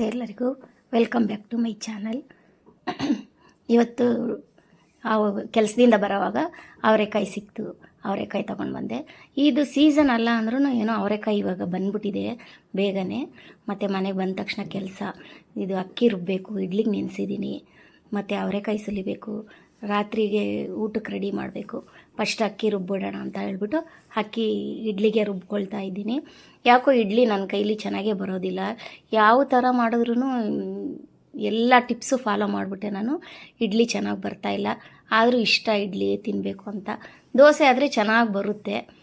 ನಮಸ್ತೆ ಎಲ್ಲರಿಗೂ. Welcome back to my channel ಇವತ್ತು ಕೆಲಸದಿಂದ ಬರೋವಾಗ ಅವರೆಕಾಯಿ ಸಿಕ್ತು, ಅವರೆಕಾಯಿ ತೊಗೊಂಡು ಬಂದೆ. ಇದು ಸೀಸನ್ ಅಲ್ಲ ಅಂದ್ರೂ ಏನೋ ಅವರೆಕಾಯಿ ಇವಾಗ ಬಂದ್ಬಿಟ್ಟಿದೆ ಬೇಗನೆ. ಮತ್ತು ಮನೆಗೆ ಬಂದ ತಕ್ಷಣ ಕೆಲಸ, ಇದು ಅಕ್ಕಿ ರುಬ್ಬಬೇಕು ಇಡ್ಲಿಗೆ ನೆನೆಸಿದ್ದೀನಿ ಮತ್ತು ಅವರೆಕಾಯಿ ಸುಲಿಬೇಕು ರಾತ್ರಿಗೆ ಊಟಕ್ಕೆ ರೆಡಿ ಮಾಡಬೇಕು. ಫಸ್ಟ್ ಅಕ್ಕಿ ರುಬ್ಬಿಡೋಣ ಅಂತ ಹೇಳ್ಬಿಟ್ಟು ಅಕ್ಕಿ ಇಡ್ಲಿಗೆ ರುಬ್ಕೊಳ್ತಾ ಇದ್ದೀನಿ. ಯಾಕೋ ಇಡ್ಲಿ ನನ್ನ ಕೈಲಿ ಚೆನ್ನಾಗೇ ಬರೋದಿಲ್ಲ. ಯಾವ ಥರ ಮಾಡಿದ್ರೂ ಎಲ್ಲ ಟಿಪ್ಸು ಫಾಲೋ ಮಾಡಿಬಿಟ್ಟೆ ನಾನು. ಇಡ್ಲಿ ಚೆನ್ನಾಗಿ ಬರ್ತಾ ಇಲ್ಲ. ಆದರೂ ಇಷ್ಟ ಇಡ್ಲಿ ತಿನ್ನಬೇಕು ಅಂತ. ದೋಸೆ ಆದರೆ ಚೆನ್ನಾಗಿ ಬರುತ್ತೆ.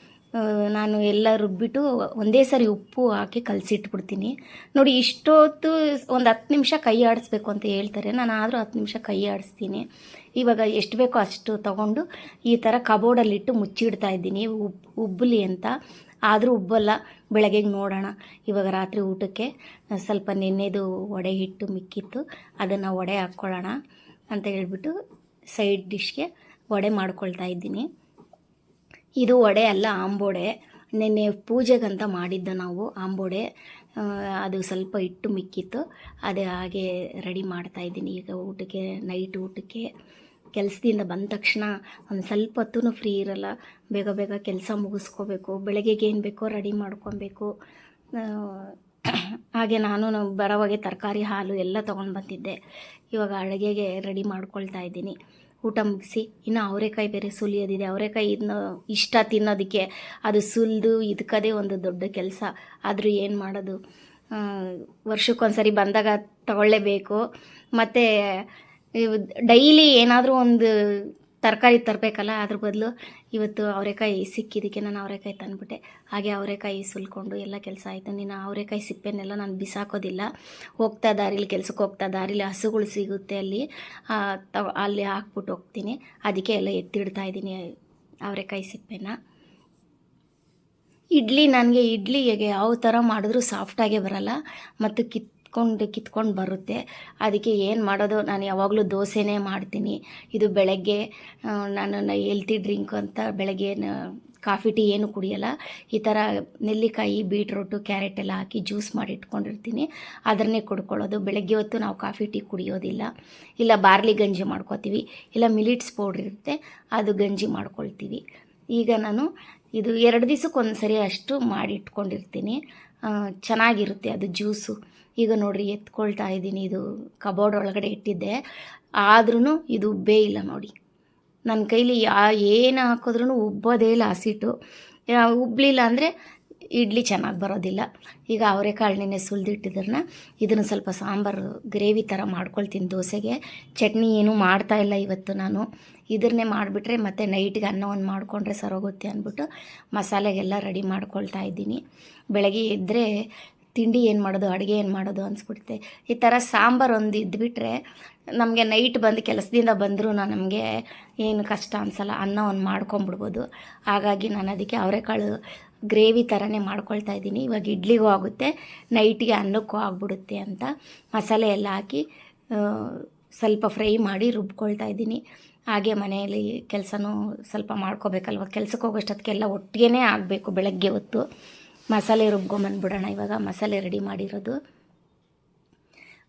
ನಾನು ಎಲ್ಲ ರುಬ್ಬಿಟ್ಟು ಒಂದೇ ಸರಿ ಉಪ್ಪು ಹಾಕಿ ಕಲಸಿಟ್ಬಿಡ್ತೀನಿ. ನೋಡಿ, ಇಷ್ಟೊತ್ತು ಒಂದು ಹತ್ತು ನಿಮಿಷ ಕೈ ಆಡಿಸ್ಬೇಕು ಅಂತ ಹೇಳ್ತಾರೆ. ನಾನು ಆದರೂ ಹತ್ತು ನಿಮಿಷ ಕೈ ಆಡಿಸ್ತೀನಿ. ಇವಾಗ ಎಷ್ಟು ಬೇಕೋ ಅಷ್ಟು ತೊಗೊಂಡು ಈ ಥರ ಕಬೋರ್ಡಲ್ಲಿಟ್ಟು ಮುಚ್ಚಿಡ್ತಾ ಇದ್ದೀನಿ. ಉಬ್, ಉಬ್ಬಲಿ ಅಂತ. ಆದರೂ ಉಬ್ಬಲ್ಲ. ಬೆಳಗ್ಗೆಗೆ ನೋಡೋಣ. ಇವಾಗ ರಾತ್ರಿ ಊಟಕ್ಕೆ ಸ್ವಲ್ಪ ನೆನ್ನೆದು ವಡೆ ಹಿಟ್ಟು ಮಿಕ್ಕಿತ್ತು. ಅದನ್ನು ವಡೆ ಹಾಕ್ಕೊಳ್ಳೋಣ ಅಂತ ಹೇಳ್ಬಿಟ್ಟು ಸೈಡ್ ಡಿಶ್ಗೆ ವಡೆ ಮಾಡ್ಕೊಳ್ತಾ ಇದ್ದೀನಿ. ಇದು ವಡೆ ಅಲ್ಲ, ಆಂಬೋಡೆ. ನಿನ್ನೆ ಪೂಜೆಗಂತ ಮಾಡಿದ್ದ ನಾವು ಆಂಬೋಡೆ. ಅದು ಸ್ವಲ್ಪ ಇಟ್ಟು ಮಿಕ್ಕಿತ್ತು. ಅದು ಹಾಗೆ ರೆಡಿ ಮಾಡ್ತಾ ಇದ್ದೀನಿ. ಈಗ ಊಟಕ್ಕೆ, ನೈಟ್ ಊಟಕ್ಕೆ. ಕೆಲಸದಿಂದ ಬಂದ ತಕ್ಷಣ ಒಂದು ಸ್ವಲ್ಪ ಹೊತ್ತು ಫ್ರೀ ಇರಲ್ಲ. ಬೇಗ ಬೇಗ ಕೆಲಸ ಮುಗಿಸ್ಕೋಬೇಕು. ಬೆಳಗ್ಗೆಗೆ ಏನು ಬೇಕೋ ರೆಡಿ ಮಾಡ್ಕೊಬೇಕು. ಹಾಗೆ ನಾನು ಬರೋವಾಗೆ ತರಕಾರಿ, ಹಾಲು ಎಲ್ಲ ತೊಗೊಂಡು ಬಂದಿದ್ದೆ. ಇವಾಗ ಅಡುಗೆಗೆ ರೆಡಿ ಮಾಡ್ಕೊಳ್ತಾ ಇದ್ದೀನಿ. ಊಟ ಮುಗಿಸಿ, ಇನ್ನು ಅವರೆಕಾಯಿ ಬೇರೆ ಸುಲಿಯೋದಿದೆ. ಅವರೆಕಾಯಿ ಇನ್ನು ಇಷ್ಟ ತಿನ್ನೋದಕ್ಕೆ ಅದು ಸುಲಿದು ಇದಕ್ಕದೇ ಒಂದು ದೊಡ್ಡ ಕೆಲಸ. ಆದರೂ ಏನು ಮಾಡೋದು? ವರ್ಷಕ್ಕೊಂದ್ಸರಿ ಬಂದಾಗ ತಗೊಳ್ಳೇಬೇಕು. ಮತ್ತು ಡೈಲಿ ಏನಾದರೂ ಒಂದು ತರಕಾರಿ ತರಬೇಕಲ್ಲ, ಅದ್ರ ಬದಲು ಇವತ್ತು ಅವರೆಕಾಯಿ ಸಿಕ್ಕಿದ್ದಕ್ಕೆ ನಾನು ಅವರೆಕಾಯಿ ತಂದುಬಿಟ್ಟೆ. ಹಾಗೆ ಅವರೆಕಾಯಿ ಸುಲ್ಕೊಂಡು ಎಲ್ಲ ಕೆಲಸ ಆಯಿತು. ನೀನು ಅವರೆಕಾಯಿ ಸಿಪ್ಪೆನೆಲ್ಲ ನಾನು ಬಿಸಾಕೋದಿಲ್ಲ. ಹೋಗ್ತಾ ದಾರಿಲಿ, ಕೆಲಸಕ್ಕೆ ಹೋಗ್ತಾ ದಾರಿಲಿ ಹಸುಗಳು ಸಿಗುತ್ತೆ ಅಲ್ಲಿ. ಅಲ್ಲಿ ಹಾಕ್ಬಿಟ್ಟು ಹೋಗ್ತೀನಿ. ಅದಕ್ಕೆ ಎಲ್ಲ ಎತ್ತಿಡ್ತಾ ಇದ್ದೀನಿ ಅವರೆಕಾಯಿ ಸಿಪ್ಪೆನ. ಇಡ್ಲಿ, ನನಗೆ ಇಡ್ಲಿಗೆ ಯಾವ ಥರ ಮಾಡಿದ್ರೂ ಸಾಫ್ಟಾಗೇ ಬರಲ್ಲ. ಮತ್ತು ಕಿತ್ಕೊಂಡು ಕಿತ್ಕೊಂಡು ಬರುತ್ತೆ. ಅದಕ್ಕೆ ಏನು ಮಾಡೋದು? ನಾನು ಯಾವಾಗಲೂ ದೋಸೆನೇ ಮಾಡ್ತೀನಿ. ಇದು ಬೆಳಗ್ಗೆ ನಾನು ಹೆಲ್ತಿ ಡ್ರಿಂಕ್ ಅಂತ ಬೆಳಗ್ಗೆ ಕಾಫಿ ಟೀ ಏನು ಕುಡಿಯಲ್ಲ. ಈ ಥರ ನೆಲ್ಲಿಕಾಯಿ ಬೀಟ್ರೂಟು ಕ್ಯಾರೆಟ್ ಎಲ್ಲ ಹಾಕಿ ಜ್ಯೂಸ್ ಮಾಡಿ ಇಟ್ಕೊಂಡಿರ್ತೀನಿ. ಅದನ್ನೇ ಕುಡ್ಕೊಳ್ಳೋದು. ಬೆಳಗ್ಗೆ ಹೊತ್ತು ನಾವು ಕಾಫಿ ಟೀ ಕುಡಿಯೋದಿಲ್ಲ. ಇಲ್ಲ ಬಾರ್ಲಿ ಗಂಜಿ ಮಾಡ್ಕೋತೀವಿ. ಇಲ್ಲ ಮಿಲಿಟ್ಸ್ ಪೌಡ್ರ್ ಇರುತ್ತೆ. ಅದು ಗಂಜಿ ಮಾಡ್ಕೊಳ್ತೀವಿ. ಈಗ ನಾನು ಇದು ಎರಡು ದಿವಸಕ್ಕೆ ಸರಿ ಅಷ್ಟು ಮಾಡಿ ಇಟ್ಕೊಂಡಿರ್ತೀನಿ. ಚೆನ್ನಾಗಿರುತ್ತೆ ಅದು ಜ್ಯೂಸು ಈಗ ನೋಡ್ರಿ ಎತ್ಕೊಳ್ತಾ ಇದ್ದೀನಿ. ಇದು ಕಬೋರ್ಡ್ ಒಳಗಡೆ ಇಟ್ಟಿದ್ದೆ. ಆದ್ರೂ ಇದು ಉಬ್ಬೇ ಇಲ್ಲ ನೋಡಿ. ನನ್ನ ಕೈಲಿ ಯಾ ಏನು ಹಾಕಿದ್ರೂ ಉಬ್ಬೋದೇ ಇಲ್ಲ ಹಸಿಟ್ಟು. ಉಬ್ಬಲಿಲ್ಲ ಅಂದರೆ ಇಡ್ಲಿ ಚೆನ್ನಾಗಿ ಬರೋದಿಲ್ಲ. ಈಗ ಅವರೆಕಾಳು ನೆನೆ ಸುಲಿದಿಟ್ಟಿದ್ರನ್ನ ಇದನ್ನು ಸ್ವಲ್ಪ ಸಾಂಬಾರು, ಗ್ರೇವಿ ಥರ ಮಾಡ್ಕೊಳ್ತೀನಿ ದೋಸೆಗೆ. ಚಟ್ನಿ ಏನೂ ಮಾಡ್ತಾ ಇಲ್ಲ ಇವತ್ತು ನಾನು. ಇದನ್ನೇ ಮಾಡಿಬಿಟ್ರೆ ಮತ್ತು ನೈಟ್ಗೆ ಅನ್ನವನ್ನು ಮಾಡಿಕೊಂಡ್ರೆ ಸರೋಗುತ್ತೆ ಅಂದ್ಬಿಟ್ಟು ಮಸಾಲೆಗೆಲ್ಲ ರೆಡಿ ಮಾಡ್ಕೊಳ್ತಾ ಇದ್ದೀನಿ. ಬೆಳಗ್ಗೆ ಎದ್ದರೆ ತಿಂಡಿ ಏನು ಮಾಡೋದು, ಅಡುಗೆ ಏನು ಮಾಡೋದು ಅನಿಸ್ಬಿಡುತ್ತೆ. ಈ ಥರ ಸಾಂಬಾರು ಒಂದು ಇದ್ಬಿಟ್ರೆ ನಮಗೆ ನೈಟ್ ಬಂದು ಕೆಲಸದಿಂದ ಬಂದರೂ ನಮಗೆ ಏನು ಕಷ್ಟ ಅನಿಸಲ್ಲ, ಅನ್ನ ಒಂದು ಮಾಡ್ಕೊಂಬಿಡ್ಬೋದು. ಹಾಗಾಗಿ ನಾನು ಅದಕ್ಕೆ ಅವರೆಕಾಳು ಗ್ರೇವಿ ಥರನೇ ಮಾಡ್ಕೊಳ್ತಾ ಇದ್ದೀನಿ. ಇವಾಗ ಇಡ್ಲಿಗೂ ಆಗುತ್ತೆ ನೈಟಿಗೆ ಅನ್ನಕ್ಕೂ ಆಗ್ಬಿಡುತ್ತೆ ಅಂತ ಮಸಾಲೆ ಎಲ್ಲ ಹಾಕಿ ಸ್ವಲ್ಪ ಫ್ರೈ ಮಾಡಿ ರುಬ್ಕೊಳ್ತಾ ಇದ್ದೀನಿ. ಹಾಗೆ ಮನೆಯಲ್ಲಿ ಕೆಲಸನೂ ಸ್ವಲ್ಪ ಮಾಡ್ಕೋಬೇಕಲ್ವ? ಕೆಲಸಕ್ಕೆ ಹೋಗೋಷ್ಟೊತ್ತಿಗೆಲ್ಲ ಒಟ್ಟಿಗೆ ಆಗಬೇಕು ಬೆಳಗ್ಗೆ ಹೊತ್ತು. ಮಸಾಲೆ ರುಬ್ಕೊಂಬಂದ್ಬಿಡೋಣ. ಇವಾಗ ಮಸಾಲೆ ರೆಡಿ ಮಾಡಿರೋದು.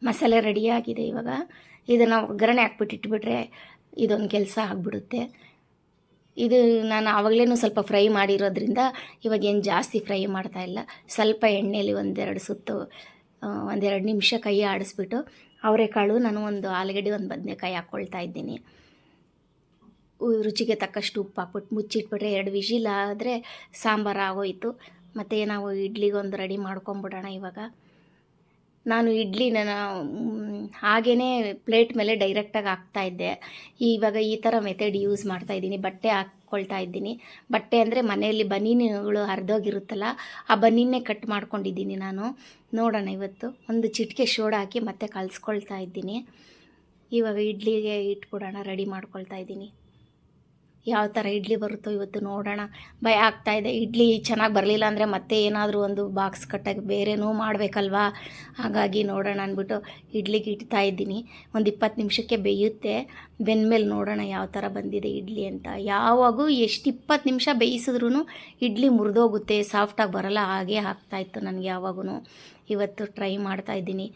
ಮಸಾಲೆ ರೆಡಿಯಾಗಿದೆ ಇವಾಗ. ಇದನ್ನು ಒಗ್ಗರಣೆ ಹಾಕ್ಬಿಟ್ಟು ಇಟ್ಬಿಟ್ರೆ ಇದೊಂದು ಕೆಲಸ ಆಗಿಬಿಡುತ್ತೆ. ಇದು ನಾನು ಆವಾಗಲೇ ಸ್ವಲ್ಪ ಫ್ರೈ ಮಾಡಿರೋದ್ರಿಂದ ಇವಾಗ ಏನು ಜಾಸ್ತಿ ಫ್ರೈ ಮಾಡ್ತಾ ಇಲ್ಲ. ಸ್ವಲ್ಪ ಎಣ್ಣೆಯಲ್ಲಿ ಒಂದೆರಡು ಸುತ್ತು ಒಂದೆರಡು ನಿಮಿಷ ಕೈ ಆಡಿಸ್ಬಿಟ್ಟು ಅವರೆಕಾಳು ನಾನು ಒಂದು ಆಲೂಗಡ್ಡೆ, ಒಂದು ಬದನೆಕಾಯಿ ಹಾಕ್ಕೊಳ್ತಾ ಇದ್ದೀನಿ. ರುಚಿಗೆ ತಕ್ಕಷ್ಟು ಉಪ್ಪು ಹಾಕ್ಬಿಟ್ಟು ಮುಚ್ಚಿಟ್ಬಿಟ್ರೆ ಎರಡು ವಿಷಿಲ್ ಆದರೆ ಸಾಂಬಾರು ಆಗೋಯ್ತು. ಮತ್ತು ನಾವು ಇಡ್ಲಿಗೊಂದು ರೆಡಿ ಮಾಡ್ಕೊಂಬಿಡೋಣ ಇವಾಗ. ನಾನು ಇಡ್ಲಿ ನಾನು ಹಾಗೇ ಪ್ಲೇಟ್ ಮೇಲೆ ಡೈರೆಕ್ಟಾಗಿ ಹಾಕ್ತಾ ಇದ್ದೆ. ಇವಾಗ ಈ ಥರ ಮೆಥಡ್ ಯೂಸ್ ಮಾಡ್ತಾ ಇದ್ದೀನಿ. ಬಟ್ಟೆ ಹಾಕ್ಕೊಳ್ತಾ ಇದ್ದೀನಿ. ಬಟ್ಟೆ ಅಂದರೆ ಮನೆಯಲ್ಲಿ ಬನೀನುಗಳು ಹರಿದೋಗಿರುತ್ತಲ್ಲ, ಆ ಬನೀನೇ ಕಟ್ ಮಾಡ್ಕೊಂಡಿದ್ದೀನಿ ನಾನು. ನೋಡೋಣ ಇವತ್ತು. ಒಂದು ಚಿಟಿಕೆ ಶೋಡ ಹಾಕಿ ಮತ್ತೆ ಕಲಿಸ್ಕೊಳ್ತಾ ಇದ್ದೀನಿ. ಇವಾಗ ಇಡ್ಲಿಗೆ ಇಟ್ಬಿಡೋಣ, ರೆಡಿ ಮಾಡ್ಕೊಳ್ತಾ ಇದ್ದೀನಿ. ಯಾವ ಥರ ಇಡ್ಲಿ ಬರುತ್ತೋ ಇವತ್ತು ನೋಡೋಣ. ಭಯ ಇದೆ. ಇಡ್ಲಿ ಚೆನ್ನಾಗಿ ಬರಲಿಲ್ಲ ಅಂದರೆ ಮತ್ತೆ ಏನಾದರೂ ಒಂದು ಬಾಕ್ಸ್ ಕಟ್ಟಾಗಿ ಬೇರೆನೂ ಮಾಡಬೇಕಲ್ವಾ? ಹಾಗಾಗಿ ನೋಡೋಣ ಅಂದ್ಬಿಟ್ಟು ಇಡ್ಲಿಗೆ ಇಡ್ತಾ ಇದ್ದೀನಿ. ಒಂದು ಇಪ್ಪತ್ತು ನಿಮಿಷಕ್ಕೆ ಬೇಯುತ್ತೆ. ಬೆಂದಮೇಲೆ ನೋಡೋಣ ಯಾವ ಥರ ಬಂದಿದೆ ಇಡ್ಲಿ ಅಂತ. ಯಾವಾಗೂ ಎಷ್ಟು ಇಪ್ಪತ್ತು ನಿಮಿಷ ಬೇಯಿಸಿದ್ರೂ ಇಡ್ಲಿ ಮುರಿದೋಗುತ್ತೆ. ಸಾಫ್ಟಾಗಿ ಬರಲ್ಲ. ಹಾಗೆ ಆಗ್ತಾಯಿತ್ತು ನನಗೆ ಯಾವಾಗೂ ಇವತ್ತು ಟ್ರೈ ಮಾಡ್ತಾ ಇದ್ದೀನಿ.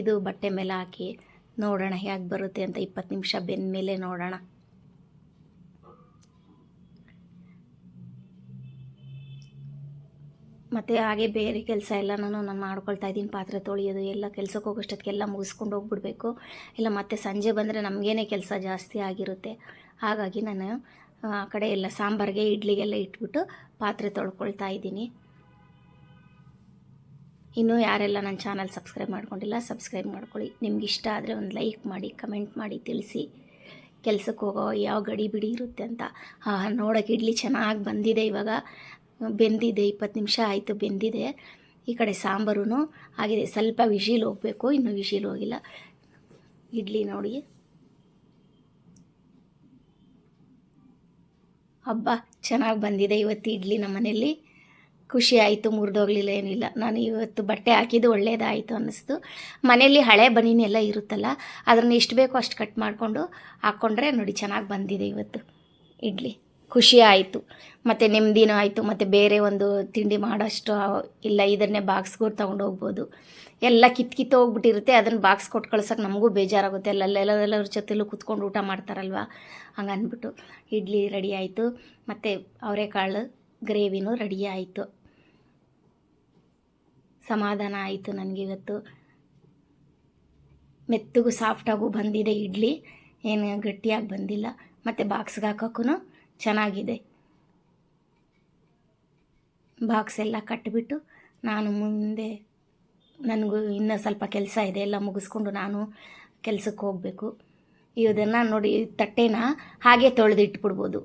ಇದು ಬಟ್ಟೆ ಮೇಲೆ ಹಾಕಿ. ನೋಡೋಣ ಹೇಗೆ ಬರುತ್ತೆ ಅಂತ ಇಪ್ಪತ್ತು ನಿಮಿಷ ಬೆಂದ ಮೇಲೆ ನೋಡೋಣ. ಮತ್ತು ಹಾಗೆ ಬೇರೆ ಕೆಲಸ ಎಲ್ಲ ನಾನು ನಾನು ಮಾಡ್ಕೊಳ್ತಾ ಇದ್ದೀನಿ. ಪಾತ್ರೆ ತೊಳೆಯೋದು, ಎಲ್ಲ ಕೆಲಸಕ್ಕೆ ಹೋಗೋಷ್ಟೊತ್ತಿಗೆಲ್ಲ ಮುಗಿಸ್ಕೊಂಡು ಹೋಗ್ಬಿಡ್ಬೇಕು. ಇಲ್ಲ ಮತ್ತೆ ಸಂಜೆ ಬಂದರೆ ನಮಗೇನೆ ಕೆಲಸ ಜಾಸ್ತಿ ಆಗಿರುತ್ತೆ. ಹಾಗಾಗಿ ನಾನು, ಆ ಕಡೆ ಎಲ್ಲ ಸಾಂಬಾರಿಗೆ, ಇಡ್ಲಿಗೆಲ್ಲ ಇಟ್ಬಿಟ್ಟು ಪಾತ್ರೆ ತೊಳ್ಕೊಳ್ತಾ ಇದ್ದೀನಿ. ಇನ್ನೂ ಯಾರೆಲ್ಲ ನನ್ನ ಚಾನಲ್ ಸಬ್ಸ್ಕ್ರೈಬ್ ಮಾಡ್ಕೊಂಡಿಲ್ಲ, ಸಬ್ಸ್ಕ್ರೈಬ್ ಮಾಡ್ಕೊಳ್ಳಿ. ನಿಮ್ಗೆ ಇಷ್ಟ ಆದರೆ ಒಂದು ಲೈಕ್ ಮಾಡಿ, ಕಮೆಂಟ್ ಮಾಡಿ, ತಿಳಿಸಿ. ಕೆಲಸಕ್ಕೆ ಹೋಗೋ ಯಾವ ಗಡಿ ಬಿಡಿ ಇರುತ್ತೆ ಅಂತ. ಹಾಂ ನೋಡೋಕೆ ಇಡ್ಲಿ ಚೆನ್ನಾಗಿ ಬಂದಿದೆ ಇವಾಗ. ಬೆಂದಿದೆ, ಇಪ್ಪತ್ತು ನಿಮಿಷ ಆಯಿತು ಬೆಂದಿದೆ. ಈ ಕಡೆ ಸಾಂಬಾರು ಆಗಿದೆ. ಸ್ವಲ್ಪ ವಿಶೀಲ್ ಹೋಗಬೇಕು, ಇನ್ನೂ ವಿಶೀಲ್ ಹೋಗಿಲ್ಲ. ಇಡ್ಲಿ ನೋಡಿ. ಹಬ್ಬ ಚೆನ್ನಾಗಿ ಬಂದಿದೆ ಇವತ್ತು ಇಡ್ಲಿ ನಮ್ಮ ಮನೇಲಿ ಖುಷಿ ಆಯಿತು, ಮುರಿದೋಗ್ಲಿಲ್ಲ, ಏನಿಲ್ಲ. ನಾನು ಇವತ್ತು ಬಟ್ಟೆ ಹಾಕಿದ್ದು ಒಳ್ಳೇದಾಯಿತು ಅನ್ನಿಸ್ತು. ಮನೆಯಲ್ಲಿ ಹಳೆ ಬನೀನೆಲ್ಲ ಇರುತ್ತಲ್ಲ, ಅದನ್ನು ಎಷ್ಟು ಬೇಕೋ ಅಷ್ಟು ಕಟ್ ಮಾಡಿಕೊಂಡು ಹಾಕ್ಕೊಂಡ್ರೆ ನೋಡಿ ಚೆನ್ನಾಗಿ ಬಂದಿದೆ ಇವತ್ತು ಇಡ್ಲಿ. ಖುಷಿ ಆಯಿತು ಮತ್ತು ನೆಮ್ಮದಿನೂ ಆಯಿತು. ಮತ್ತು ಬೇರೆ ಒಂದು ತಿಂಡಿ ಮಾಡೋಷ್ಟು ಇಲ್ಲ, ಇದನ್ನೇ ಬಾಕ್ಸ್ಗಳು ತೊಗೊಂಡು ಹೋಗ್ಬೋದು ಎಲ್ಲ ಕಿತ್ ಕಿತ್ತು ಹೋಗ್ಬಿಟ್ಟಿರುತ್ತೆ. ಅದನ್ನು ಬಾಕ್ಸ್ ಕೊಟ್ಟು ಕಳ್ಸೋಕೆ ನಮಗೂ ಬೇಜಾರಾಗುತ್ತೆ. ಅಲ್ಲೆಲ್ಲ ಎಲ್ಲರ ಜೊತೆಲೂ ಕುತ್ಕೊಂಡು ಊಟ ಮಾಡ್ತಾರಲ್ವ? ಹಂಗೆ ಅಂದ್ಬಿಟ್ಟು ಇಡ್ಲಿ ರೆಡಿ ಆಯಿತು. ಮತ್ತು ಅವರೆಕಾಳು, ಗ್ರೇವಿನೂ ರೆಡಿ ಆಯಿತು. ಸಮಾಧಾನ ಆಯಿತು ನನಗೆ ಇವತ್ತು ಮೆತ್ತಗೂ ಸಾಫ್ಟಾಗೂ ಬಂದಿದೆ ಇಡ್ಲಿ. ಏನು ಗಟ್ಟಿಯಾಗಿ ಬಂದಿಲ್ಲ. ಮತ್ತು ಬಾಕ್ಸ್ಗೆ ಹಾಕೋಕ್ಕೂ ಚೆನ್ನಾಗಿದೆ. ಬಾಕ್ಸ್ ಎಲ್ಲ ಕಟ್ಟಿಬಿಟ್ಟು ನಾನು ಮುಂದೆ ನನಗೂ ಇನ್ನೂ ಸ್ವಲ್ಪ ಕೆಲಸ ಇದೆ, ಎಲ್ಲ ಮುಗಿಸ್ಕೊಂಡು ನಾನು ಕೆಲಸಕ್ಕೆ ಹೋಗಬೇಕು. ಇದನ್ನು ನೋಡಿ ತಟ್ಟೆನ ಹಾಗೆ ತೊಳೆದಿಟ್ಬಿಡ್ಬೋದು.